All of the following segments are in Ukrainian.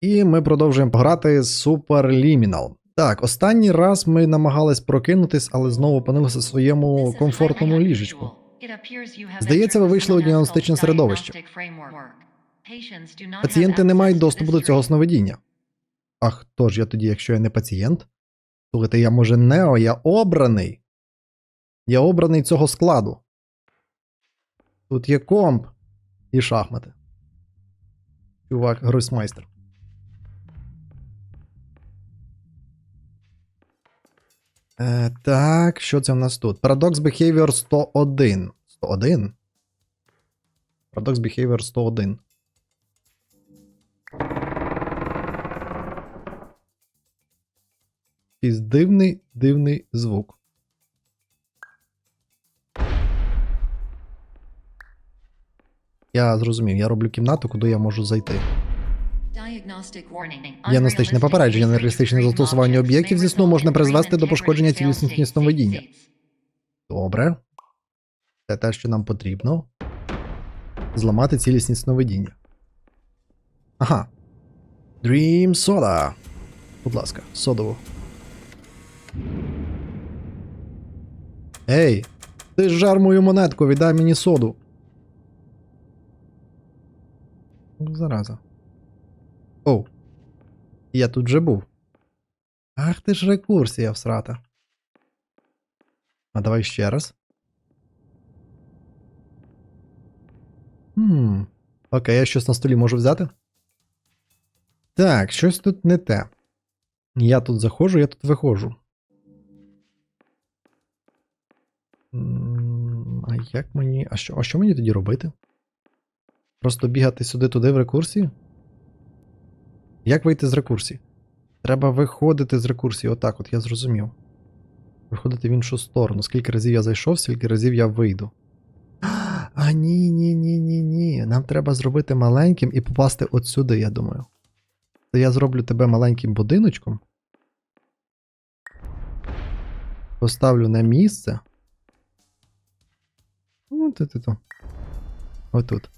І ми продовжуємо грати Superliminal. Так, останній раз ми намагались прокинутись, але знову опинилися в своєму комфортному ліжечку. Здається, ви вийшли у діагностичне середовище. Пацієнти не мають доступу до цього сновидіння. А хто ж я тоді, якщо я не пацієнт? Слухайте, я може Нео, я обраний. Я обраний цього складу. Тут є комп і шахмати. Чувак, гросмайстер. Е, так, що це в нас тут? Paradox Behavior 101. 101? Paradox Behavior 101. Якийсь дивний, дивний звук. Я зрозумів, я роблю кімнату, куди я можу зайти. Діагностичне попередження нереалістичне застосування об'єктів зі сну можна призвести до пошкодження цілісності сновидіння. Добре. Це те, що нам потрібно. Зламати цілісність сновидіння. Ага. Dream Soda. Будь ласка, содову. Ей! Ти ж жар мою монетку, віддай мені соду. Зараза. Оу. Я тут вже був. Ах ти ж рекурсія всрата. А давай ще раз. Хм. Окей, я щось на столі можу взяти. Так, щось тут не те. Я тут заходжу, я тут виходжу. А як мені. А що, а що мені тоді робити? Просто бігати сюди-туди в рекурсії? Як вийти з рекурсії? Треба виходити з рекурсії. Отак, от я зрозумів. Виходити в іншу сторону. Скільки разів я зайшов, скільки разів я вийду. А ні, ні, ні, ні, ні. Нам треба зробити маленьким і попасти от сюди, я думаю. То я зроблю тебе маленьким будиночком. Поставлю на місце. Ну, то. Отут.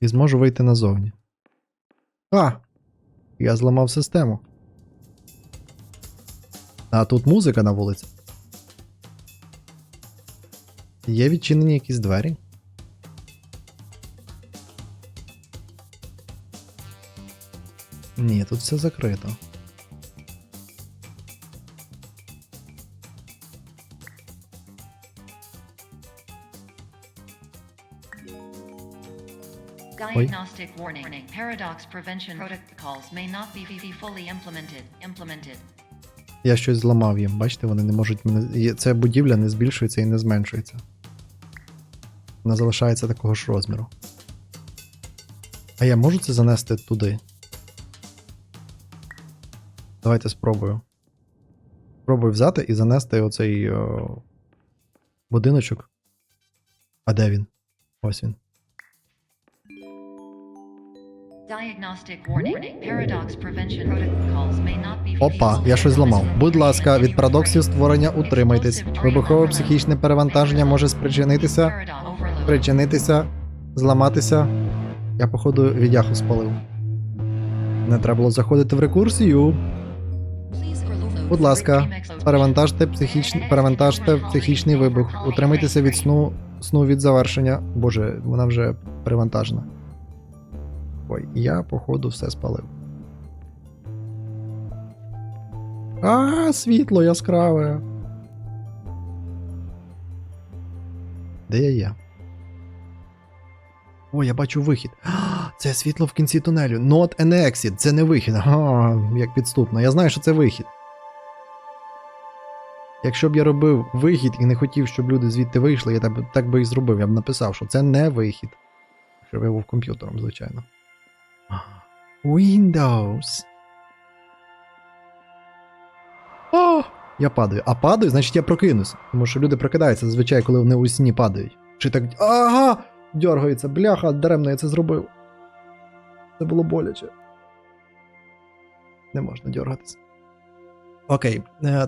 І зможу вийти назовні. А! Я зламав систему. А тут музика на вулиці. Є відчинені якісь двері? Ні, тут все закрито. Diagnostic warning. Paradox prevention protocols may not be fully implemented. Implemented. Я щось зламав їм, бачите, вони не можуть мене. Ця будівля не збільшується і не зменшується. Вона залишається такого ж розміру. А я можу це занести туди? Давайте спробую. Спробую взяти і занести оцей о, будиночок. А де він? Ось він. Опа, я щось зламав. Будь ласка, від парадоксів створення утримайтесь. Вибухове психічне перевантаження може спричинитися. Причинитися, зламатися. Я, походу, відяху спалив. Не треба було заходити в рекурсію. Будь ласка, перевантажте психічний, перевантажте психічний вибух. Утримайтеся від сну, сну від завершення. Боже, вона вже перевантажена. Ой, я, походу, все спалив. А, світло яскраве. Де я є? О, я бачу вихід. А, Це світло в кінці тунелю. Not an exit. Це не вихід. Ага, як підступно. Я знаю, що це вихід. Якщо б я робив вихід і не хотів, щоб люди звідти вийшли, я так, так би і зробив. Я б написав, що це не вихід. Якщо б я був комп'ютером, звичайно. Windows. О! Я падаю. А падаю, значить я прокинусь. Тому що люди прокидаються зазвичай, коли вони у сні падають. Чи так. Ага! Дьоргається, бляха, даремно я це зробив. Це було боляче. Не можна дьоргатися. Окей, е,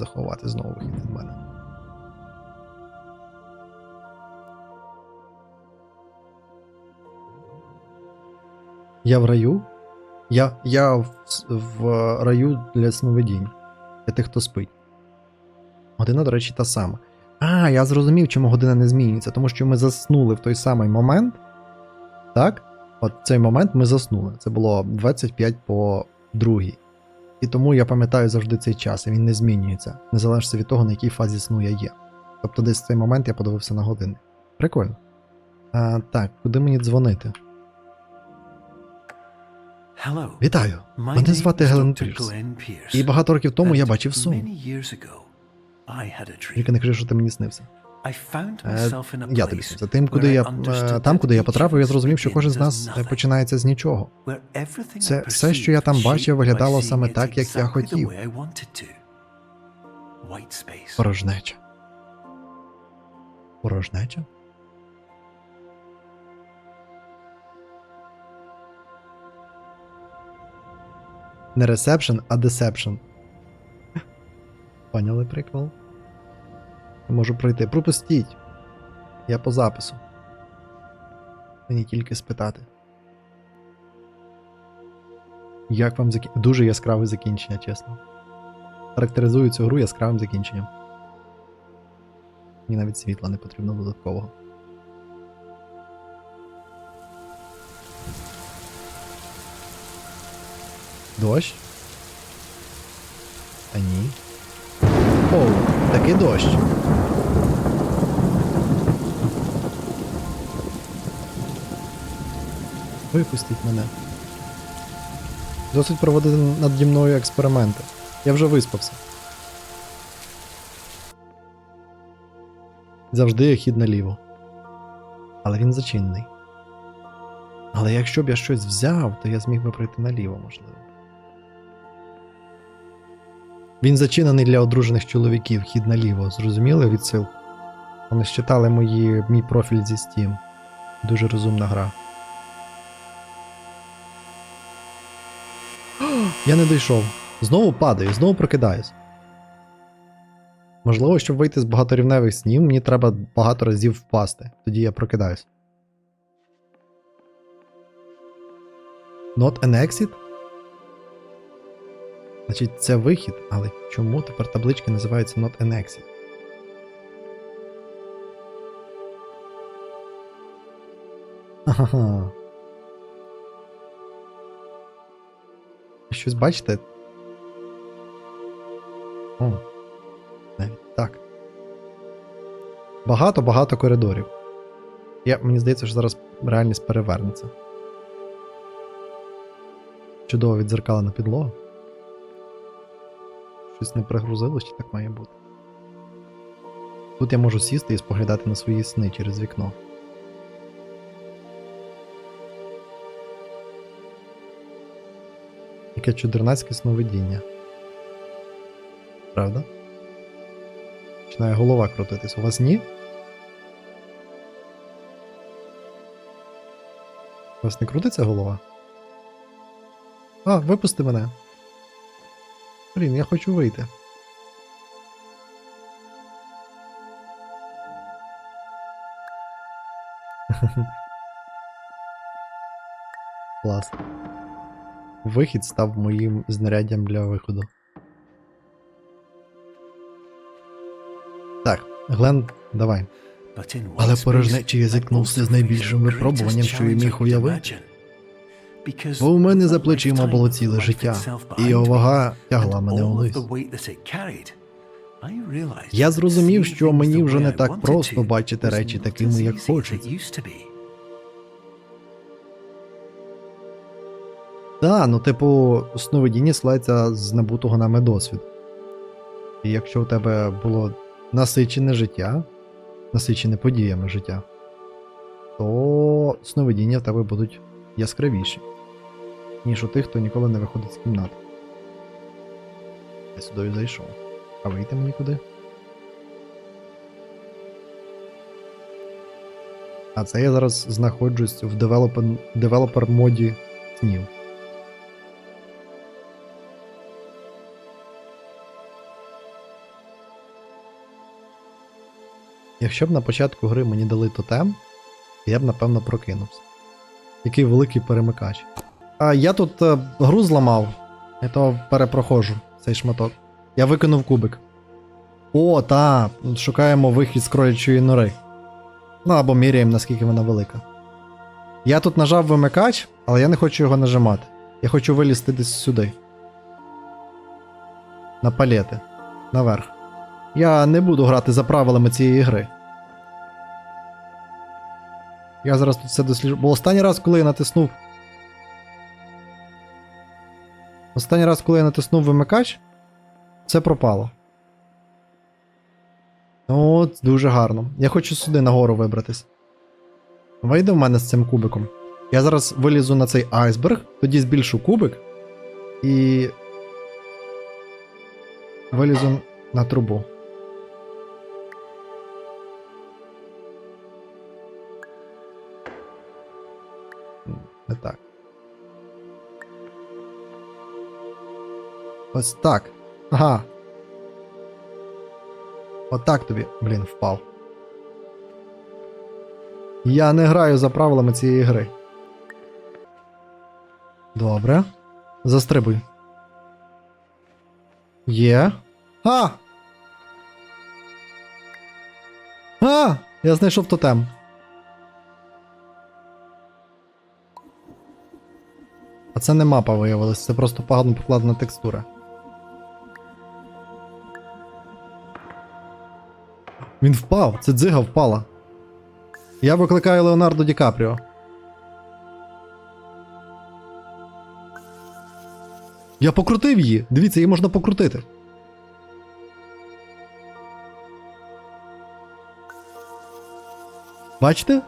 заховати знову вихід від мене. Я в раю? Я, я в, в раю для сновидінь. Для тих, хто спить. Година, до речі, та сама. А, я зрозумів, чому година не змінюється, тому що ми заснули в той самий момент. Так? От цей момент ми заснули. Це було 25 по другій. І тому я пам'ятаю завжди цей час, і він не змінюється, незалежно від того, на якій фазі сну я є. Тобто десь в цей момент я подивився на години. Прикольно. А, так, куди мені дзвонити? Hello. Вітаю! Мене звати Гелен Пірс. І багато років тому я бачив сон. Тільки не кажи, що ти мені снився. Е, Я тобі снився. Тим, куди я, е, там, куди я потрапив, я зрозумів, що кожен з нас починається з нічого. Це все, що я там бачив, виглядало саме так, як я хотів. Порожнеча. Порожнеча? Не ресепшн, а десепшн. Поняли прикол? Я можу пройти. Пропустіть. Я по запису. Мені тільки спитати. Як вам закін... Дуже яскраве закінчення, чесно. Характеризую цю гру яскравим закінченням. Мені навіть світла не потрібно додаткового. Дощ? Та ні. Оу, такий дощ. Випустіть мене. Досить проводити наді мною експерименти. Я вже виспався. Завжди є хід наліво. Але він зачинений. Але якщо б я щось взяв, то я зміг би пройти наліво, можливо. Він зачинений для одружених чоловіків, хід наліво. Зрозуміли відсилку? Вони считали мої, мій профіль зі Steam. Дуже розумна гра. Я не дійшов. Знову падаю, знову прокидаюсь. Можливо, щоб вийти з багаторівневих снів, мені треба багато разів впасти. Тоді я прокидаюсь. Not an exit? Значить, це вихід, але чому тепер таблички називаються Not an exit? Ага. Щось бачите? О, навіть так. Багато-багато коридорів. Я, мені здається, що зараз реальність перевернеться. Чудово відзеркалена підлога. Щось не пригрузилось, чи так має бути. Тут я можу сісти і споглядати на свої сни через вікно. Яке чудернацьке сновидіння. Правда? Починає голова крутитись. У вас ні? У вас не крутиться голова? А, випусти мене. Блін, я хочу вийти. Клас. Вихід став моїм знаряддям для виходу. Так, Глен, давай. Але порожнечі я зіткнувся з найбільшим випробуванням, що я міг уявити. Бо у мене за плечима було ціле життя, і його вага тягла мене I realized Я зрозумів, що мені вже не так просто бачити речі такими, як easy Так, ну типу, сновидіння складається з набутого нами досвіду. І якщо у тебе було насичене життя, насичене подіями життя, то сновидіння в тебе будуть яскравіші, ніж у тих, хто ніколи не виходить з кімнати. Я сюди зайшов. А вийти мені куди? А це я зараз знаходжусь в девелопер моді снів. Якщо б на початку гри мені дали тотем, я б напевно прокинувся. Який великий перемикач. А я тут е, гру зламав, я то перепроходжу цей шматок. Я викинув кубик. О, та, шукаємо вихід з кролячої нори. Ну або міряємо, наскільки вона велика. Я тут нажав вимикач, але я не хочу його нажимати. Я хочу вилізти десь сюди. На палети. Наверх. Я не буду грати за правилами цієї гри. Я зараз тут все досліджу. Бо останній раз, коли я натиснув. Останній раз, коли я натиснув вимикач, це пропало. Ну, От, дуже гарно. Я хочу сюди нагору вибратись. Вийде в мене з цим кубиком. Я зараз вилізу на цей айсберг, тоді збільшу кубик і. Вилізу на трубу. Не так. Ось так. Ага. Отак тобі, блін, впав. Я не граю за правилами цієї гри. Добре. Застрибуй. Є. А! А! Я знайшов тотем. Це не мапа виявилась, це просто погано покладена текстура. Він впав, це дзига впала. Я викликаю Леонардо Ді Капріо. Я покрутив її. Дивіться, її можна покрутити. Бачите?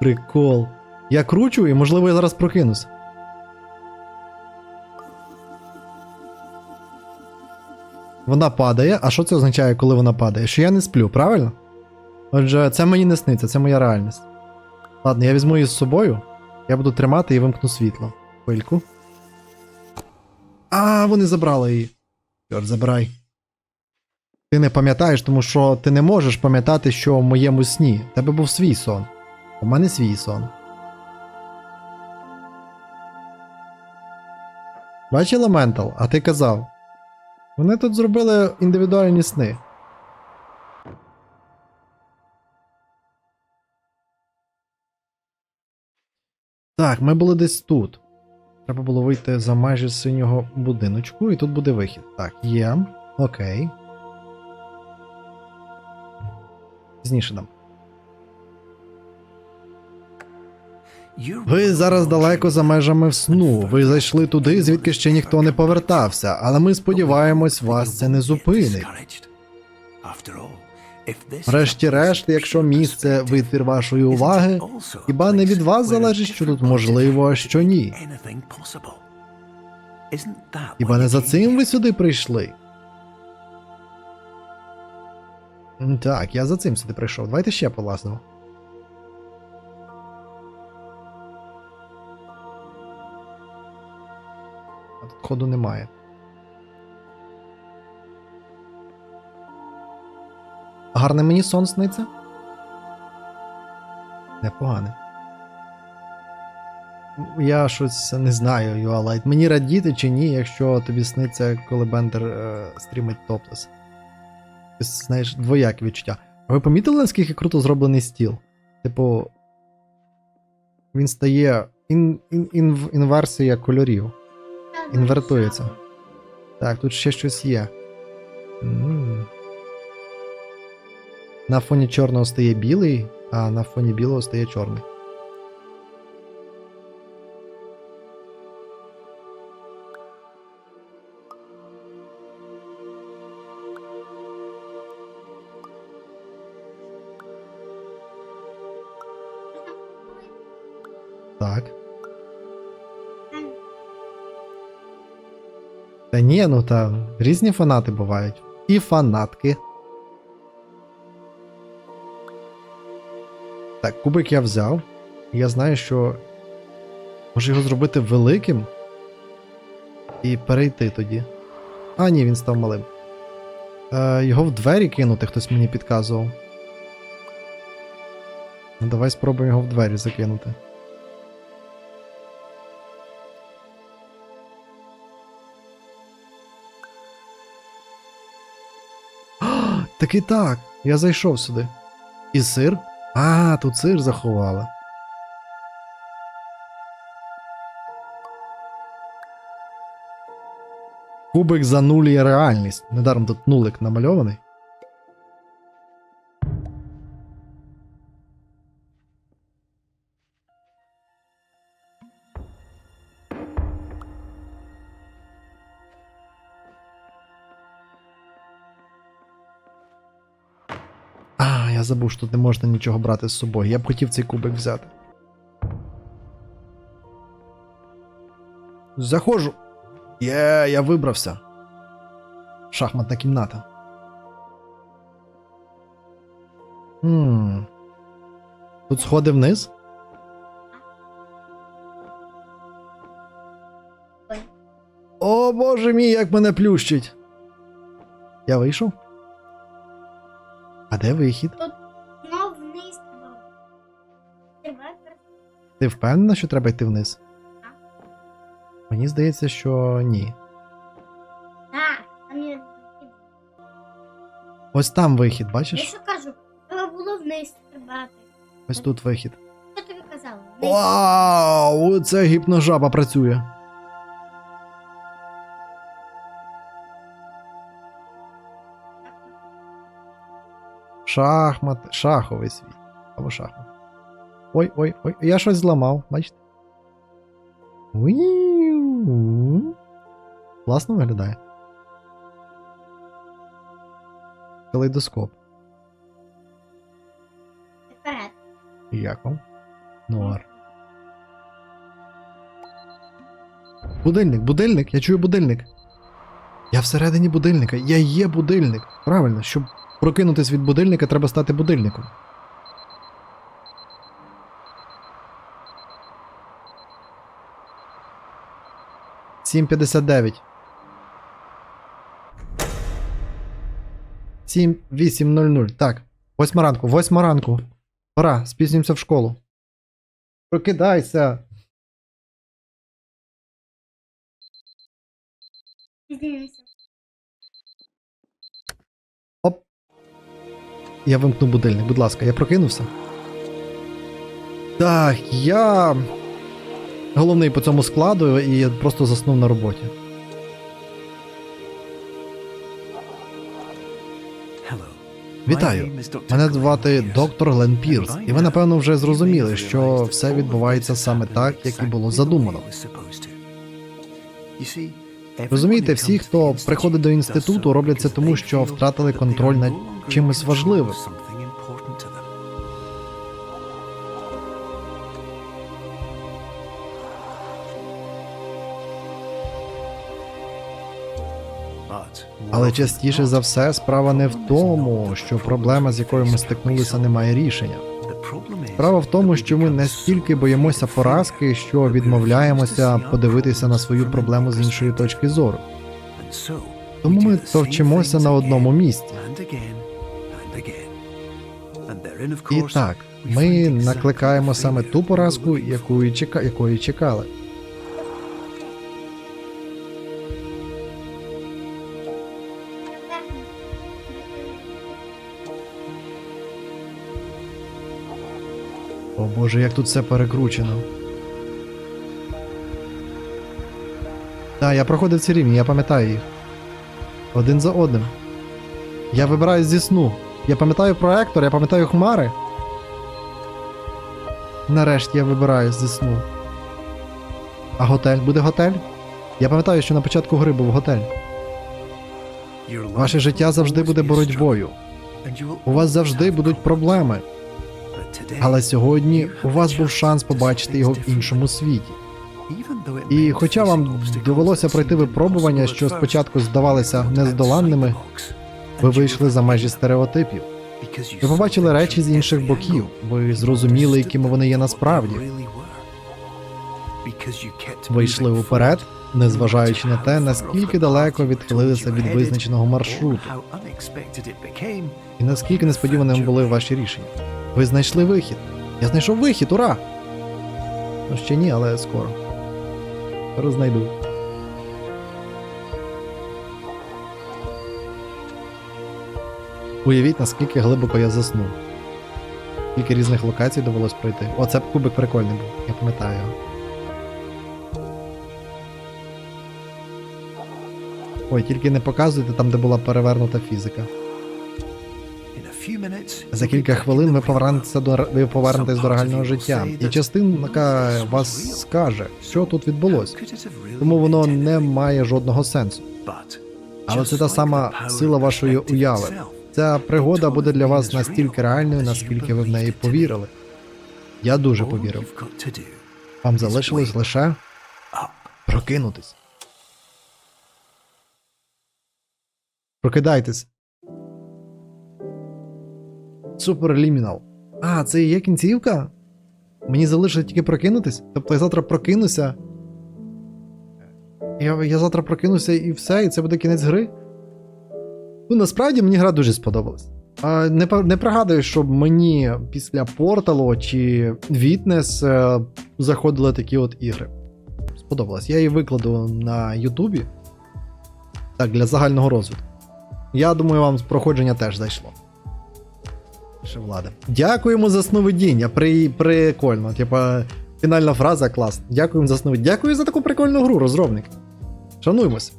Прикол. Я кручу і, можливо, я зараз прокинусь. Вона падає. А що це означає, коли вона падає? Що я не сплю, правильно? Отже, це мені не сниться, це моя реальність. Ладно, я візьму її з собою. Я буду тримати і вимкну світло. Хвильку. А, вони забрали її. Чорт, забирай. Ти не пам'ятаєш, тому що ти не можеш пам'ятати, що в моєму сні. Тебе був свій сон. У мене свій сон. Бач, Елементал, а ти казав. Вони тут зробили індивідуальні сни. Так, ми були десь тут. Треба було вийти за майже синього будиночку, і тут буде вихід. Так, є. Окей. Пізніше дам. Ви зараз далеко за межами сну. Ви зайшли туди, звідки ще ніхто не повертався, але ми сподіваємось, вас це не зупинить. Врешті-решт, якщо місце витвір вашої уваги, хіба не від вас залежить, що тут можливо, а що ні? Хіба не за цим ви сюди прийшли? Так, я за цим сюди прийшов. Давайте ще полазимо. А тут ходу немає. Гарне мені сон сниться? Непогане. Я щось не знаю, Юалайт. Мені радіти чи ні, якщо тобі сниться, коли Бендер е, стрімить топлес. Знаєш, двояке відчуття. А ви помітили, наскільки круто зроблений стіл? Типу. Він стає ін, ін, ін, інверсія кольорів. Інвертується. Так, тут ще щось є. На фоні чорного стає білий, а на фоні білого стає чорний. Та ні, ну та різні фанати бувають. І фанатки. Так, кубик я взяв. Я знаю, що. Може його зробити великим. І перейти тоді. А, ні, він став малим. Е, його в двері кинути, хтось мені підказував. Ну, давай спробуємо його в двері закинути. Таки так. Я зайшов сюди. І сир? А, тут сир заховали. Кубик занулює реальність. Недаром тут нулик намальований. Я забув, що тут не можна нічого брати з собою. Я б хотів цей кубик взяти. Заходжу. Є, я вибрався. Шахматна кімната. Хм. Тут сходи вниз? О боже мій, як мене плющить. Я вийшов? А де вихід? Знов вниз треба. Ти впевнена, що треба йти вниз? Так. Мені здається, що ні. Так, там є. Ось там вихід, бачиш? Я що кажу, треба було вниз стрибати. Ось тут вихід. Що тобі казала? Вниз. Вау! Це гіпножаба працює. Шахмат, шаховий світ. Або шахмат. Ой, ой, ой, я щось зламав, бачите? Класно виглядає. Калейдоскоп. Вперед. Як вам? Нуар. Будильник, будильник, я чую будильник. Я всередині будильника, я є будильник. Правильно, щоб прокинутись від будильника, треба стати будильником. Сім п'ятдесят дев'ять. Сім вісім нуль нуль. Так. Восьма ранку, восьма ранку. Пора, спізнімося в школу. Прокидайся. Пізніше. Я вимкну будильник, будь ласка, я прокинувся. Так, я. Головний по цьому складу, і я просто заснув на роботі. Вітаю. Мене звати доктор Глен Пірс, і ви напевно вже зрозуміли, що все відбувається саме так, як і було задумано. Розумієте, всі, хто приходить до інституту, роблять це тому, що втратили контроль над чимось важливим. Але частіше за все справа не в тому, що проблема, з якою ми стикнулися, не має рішення. Справа в тому, що ми настільки боїмося поразки, що відмовляємося подивитися на свою проблему з іншої точки зору. Тому ми товчимося на одному місці. І так, ми накликаємо саме ту поразку, яку чека... якої чекали. О боже, як тут все перекручено. Так, я проходив ці рівні, я пам'ятаю їх. Один за одним. Я вибираюсь зі сну. Я пам'ятаю проектор, я пам'ятаю хмари. Нарешті я вибираюсь зі сну. А готель? Буде готель? Я пам'ятаю, що на початку гри був готель. Ваше життя завжди буде боротьбою. У вас завжди будуть проблеми. Але сьогодні у вас був шанс побачити його в іншому світі. І хоча вам довелося пройти випробування, що спочатку здавалися нездоланними, Ви вийшли за межі стереотипів. Ви побачили речі з інших боків. Ви зрозуміли, якими вони є насправді. Ви йшли уперед, незважаючи на те, наскільки далеко відхилилися від визначеного маршруту, і наскільки несподіваними були ваші рішення. Ви знайшли вихід. Я знайшов вихід, ура! Ну ще ні, але скоро. Скоро знайду. Уявіть, наскільки глибоко я заснув. Скільки різних локацій довелось пройти. О, це кубик прикольний був, я пам'ятаю його. Ой, тільки не показуйте там, де була перевернута фізика. За кілька хвилин ви повернетеся до ви повернетесь до реального життя, і частинка вас скаже, що тут відбулося. Тому воно не має жодного сенсу. Але це та сама сила вашої уяви. Ця пригода буде для вас настільки реальною, наскільки ви в неї повірили. Я дуже повірив. Вам залишилось лише прокинутись. Прокидайтесь. Суперлімінал. А, це є кінцівка? Мені залишилось тільки прокинутись? Тобто я завтра прокинуся. Я, я завтра прокинуся і все, і це буде кінець гри. Ну, насправді мені гра дуже сподобалась. А, не, не пригадую, щоб мені після Порталу чи Вітнес заходили такі от ігри. Сподобалось. Я її викладу на Ютубі. Так, для загального розвитку. Я думаю, вам проходження теж зайшло. Ще влада. Дякуємо за сновидіння. При, прикольно. Типа, фінальна фраза клас. Дякуємо за сновидіння. Дякую за таку прикольну гру, розробник. Шануємось.